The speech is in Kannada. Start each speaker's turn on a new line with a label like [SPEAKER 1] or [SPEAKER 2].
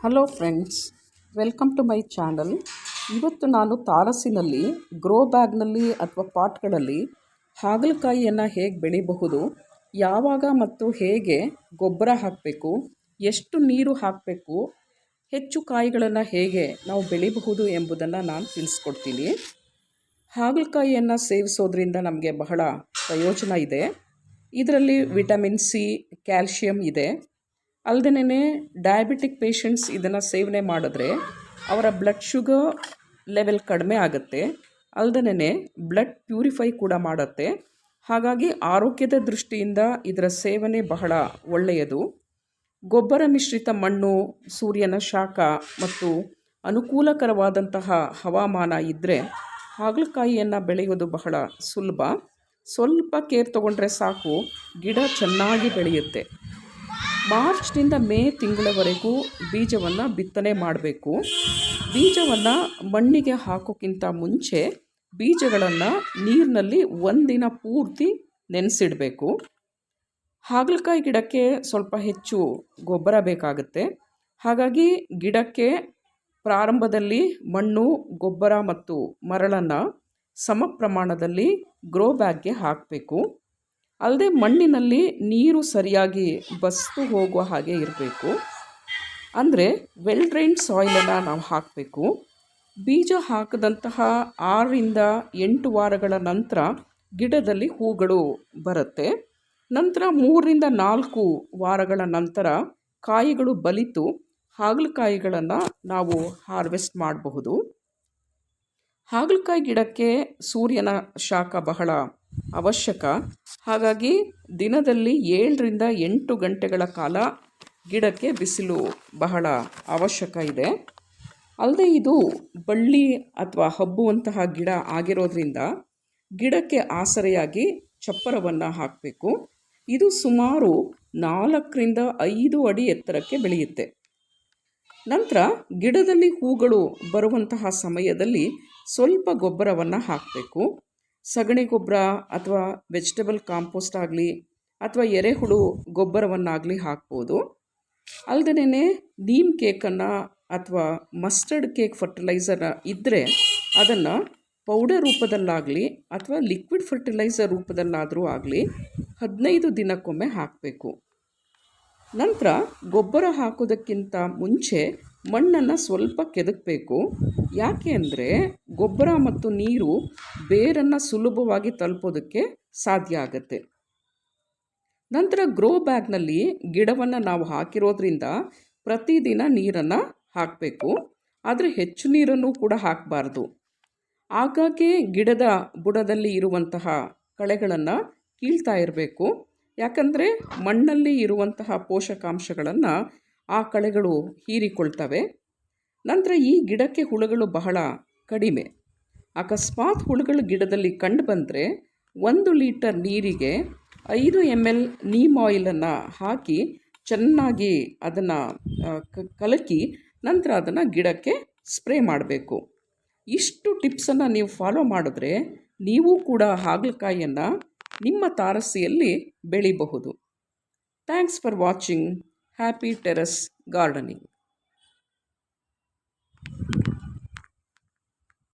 [SPEAKER 1] Hello friends welcome to my channel ಇವತ್ತು ನಾನು ತಾರಸಿನಲ್ಲಿ ಗ್ರೋ ಬ್ಯಾಗ್ನಲ್ಲಿ ಅಥವಾ ಪಾಟ್ಗಳಲ್ಲಿ ಹಾಗಲಕಾಯಿಯನ್ನು ಹೇಗೆ ಬೆಳಿಬಹುದು, ಯಾವಾಗ ಮತ್ತು ಹೇಗೆ ಗೊಬ್ಬರ ಹಾಕಬೇಕು, ಎಷ್ಟು ನೀರು ಹಾಕಬೇಕು, ಹೆಚ್ಚು ಕಾಯಿಗಳನ್ನು ಹೇಗೆ ನಾವು ಬೆಳಿಬಹುದು ಎಂಬುದನ್ನು ನಾನು ತಿಳಿಸ್ಕೊಡ್ತೀನಿ. ಹಾಗಲಕಾಯಿಯನ್ನು ಸೇವಿಸೋದ್ರಿಂದ ನಮಗೆ ಬಹಳ ಪ್ರಯೋಜನ ಇದೆ. ಇದರಲ್ಲಿ ವಿಟಮಿನ್ ಸಿ, ಕ್ಯಾಲ್ಶಿಯಂ ಇದೆ. ಅಲ್ಲದೇ ಡಯಾಬಿಟಿಕ್ ಪೇಷಂಟ್ಸ್ ಇದನ್ನು ಸೇವನೆ ಮಾಡಿದ್ರೆ ಅವರ ಬ್ಲಡ್ ಶುಗರ್ ಲೆವೆಲ್ ಕಡಿಮೆ ಆಗುತ್ತೆ. ಅಲ್ಲದೇ ಬ್ಲಡ್ ಪ್ಯೂರಿಫೈ ಕೂಡ ಮಾಡುತ್ತೆ. ಹಾಗಾಗಿ ಆರೋಗ್ಯದ ದೃಷ್ಟಿಯಿಂದ ಇದರ ಸೇವನೆ ಬಹಳ ಒಳ್ಳೆಯದು. ಗೊಬ್ಬರ ಮಿಶ್ರಿತ ಮಣ್ಣು, ಸೂರ್ಯನ ಶಾಖ ಮತ್ತು ಅನುಕೂಲಕರವಾದಂತಹ ಹವಾಮಾನ ಇದ್ದರೆ ಹಾಗಲಕಾಯಿಯನ್ನು ಬೆಳೆಯೋದು ಬಹಳ ಸುಲಭ. ಸ್ವಲ್ಪ ಕೇರ್ ತಗೊಂಡ್ರೆ ಸಾಕು, ಗಿಡ ಚೆನ್ನಾಗಿ ಬೆಳೆಯುತ್ತೆ. ಮಾರ್ಚ್ನಿಂದ ಮೇ ತಿಂಗಳವರೆಗೂ ಬೀಜವನ್ನು ಬಿತ್ತನೆ ಮಾಡಬೇಕು. ಬೀಜವನ್ನು ಮಣ್ಣಿಗೆ ಹಾಕೋಕ್ಕಿಂತ ಮುಂಚೆ ಬೀಜಗಳನ್ನು ನೀರಿನಲ್ಲಿ ಒಂದಿನ ಪೂರ್ತಿ ನೆನೆಸಿಡಬೇಕು. ಹಾಗಲಕಾಯಿ ಗಿಡಕ್ಕೆ ಸ್ವಲ್ಪ ಹೆಚ್ಚು ಗೊಬ್ಬರ ಬೇಕಾಗುತ್ತೆ. ಹಾಗಾಗಿ ಗಿಡಕ್ಕೆ ಪ್ರಾರಂಭದಲ್ಲಿ ಮಣ್ಣು, ಗೊಬ್ಬರ ಮತ್ತು ಮರಳನ್ನು ಸಮ ಪ್ರಮಾಣದಲ್ಲಿ ಗ್ರೋ ಬ್ಯಾಗ್ಗೆ ಹಾಕಬೇಕು. ಅಲ್ಲದೆ ಮಣ್ಣಿನಲ್ಲಿ ನೀರು ಸರಿಯಾಗಿ ಬಸ್ತು ಹೋಗುವ ಹಾಗೆ ಇರಬೇಕು. ಅಂದರೆ ವೆಲ್ ಡ್ರೈನ್ಡ್ ಸಾಯಿಲನ್ನು ನಾವು ಹಾಕಬೇಕು. ಬೀಜ ಹಾಕದಂತಹ ಆರರಿಂದ ಎಂಟು ವಾರಗಳ ನಂತರ ಗಿಡದಲ್ಲಿ ಹೂಗಳು ಬರುತ್ತೆ. ನಂತರ ಮೂರರಿಂದ ನಾಲ್ಕು ವಾರಗಳ ನಂತರ ಕಾಯಿಗಳು ಬಲಿತು. ಹಾಗಲಕಾಯಿಗಳನ್ನು ನಾವು ಹಾರ್ವೆಸ್ಟ್ ಮಾಡಬಹುದು. ಹಾಗಲಕಾಯಿ ಗಿಡಕ್ಕೆ ಸೂರ್ಯನ ಶಾಖ ಬಹಳ ಅವಶ್ಯಕ. ಹಾಗಾಗಿ ದಿನದಲ್ಲಿ ಏಳರಿಂದ ಎಂಟು ಗಂಟೆಗಳ ಕಾಲ ಗಿಡಕ್ಕೆ ಬಿಸಿಲು ಬಹಳ ಅವಶ್ಯಕ ಇದೆ. ಅಲ್ಲದೆ ಇದು ಬಳ್ಳಿ ಅಥವಾ ಹಬ್ಬುವಂತಹ ಗಿಡ ಆಗಿರೋದ್ರಿಂದ ಗಿಡಕ್ಕೆ ಆಸರೆಯಾಗಿ ಚಪ್ಪರವನ್ನು ಹಾಕಬೇಕು. ಇದು ಸುಮಾರು ನಾಲ್ಕರಿಂದ ಐದು ಅಡಿ ಎತ್ತರಕ್ಕೆ ಬೆಳೆಯುತ್ತೆ. ನಂತರ ಗಿಡದಲ್ಲಿ ಹೂಗಳು ಬರುವಂತಹ ಸಮಯದಲ್ಲಿ ಸ್ವಲ್ಪ ಗೊಬ್ಬರವನ್ನು ಹಾಕಬೇಕು. ಸಗಣಿ ಗೊಬ್ಬರ ಅಥವಾ ವೆಜಿಟೇಬಲ್ ಕಾಂಪೋಸ್ಟ್ ಆಗಲಿ ಅಥವಾ ಎರೆಹುಳು ಗೊಬ್ಬರವನ್ನಾಗಲಿ ಹಾಕ್ಬೋದು. ಅಲ್ಲದೇ ನೀಮ್ ಕೇಕನ್ನು ಅಥವಾ ಮಸ್ಟರ್ಡ್ ಕೇಕ್ ಫರ್ಟಿಲೈಸರ್ ಇದ್ದರೆ ಅದನ್ನು ಪೌಡರ್ ರೂಪದಲ್ಲಾಗಲಿ ಅಥವಾ ಲಿಕ್ವಿಡ್ ಫರ್ಟಿಲೈಸರ್ ರೂಪದಲ್ಲಾದರೂ ಆಗಲಿ ಹದಿನೈದು ದಿನಕ್ಕೊಮ್ಮೆ ಹಾಕಬೇಕು. ನಂತರ ಗೊಬ್ಬರ ಹಾಕೋದಕ್ಕಿಂತ ಮುಂಚೆ ಮಣ್ಣನ್ನು ಸ್ವಲ್ಪ ಕೆದಕಬೇಕು. ಯಾಕೆ ಅಂದರೆ ಗೊಬ್ಬರ ಮತ್ತು ನೀರು ಬೇರನ್ನು ಸುಲಭವಾಗಿ ತಲುಪೋದಕ್ಕೆ ಸಾಧ್ಯ ಆಗುತ್ತೆ. ನಂತರ ಗ್ರೋ ಬ್ಯಾಗ್ನಲ್ಲಿ ಗಿಡವನ್ನು ನಾವು ಹಾಕಿರೋದ್ರಿಂದ ಪ್ರತಿದಿನ ನೀರನ್ನು ಹಾಕಬೇಕು. ಆದರೆ ಹೆಚ್ಚು ನೀರನ್ನು ಕೂಡ ಹಾಕಬಾರ್ದು. ಆಗಾಗ್ಗೆ ಗಿಡದ ಬುಡದಲ್ಲಿ ಇರುವಂತಹ ಕಳೆಗಳನ್ನು ಕೀಳ್ತಾ ಇರಬೇಕು. ಯಾಕಂದರೆ ಮಣ್ಣಲ್ಲಿ ಇರುವಂತಹ ಪೋಷಕಾಂಶಗಳನ್ನು ಆ ಕಳೆಗಳು ಹೀರಿಕೊಳ್ತವೆ. ನಂತರ ಈ ಗಿಡಕ್ಕೆ ಹುಳುಗಳು ಬಹಳ ಕಡಿಮೆ. ಅಕಸ್ಮಾತ್ ಹುಳುಗಳು ಗಿಡದಲ್ಲಿ ಕಂಡು ಬಂದರೆ ಒಂದು ಲೀಟರ್ ನೀರಿಗೆ ಐದು ಎಂ ಎಲ್ ನೀಮ್ ಆಯಿಲನ್ನು ಹಾಕಿ ಚೆನ್ನಾಗಿ ಅದನ್ನು ಕಲಕಿ ನಂತರ ಅದನ್ನು ಗಿಡಕ್ಕೆ ಸ್ಪ್ರೇ ಮಾಡಬೇಕು. ಇಷ್ಟು ಟಿಪ್ಸನ್ನು ನೀವು ಫಾಲೋ ಮಾಡಿದ್ರೆ ನೀವು ಕೂಡ ಹಾಗಲಕಾಯಿಯನ್ನು ನಿಮ್ಮ ತಾರಸಿಯಲ್ಲಿ ಬೆಳಿಬಹುದು. Thanks for watching. happy terrace gardening.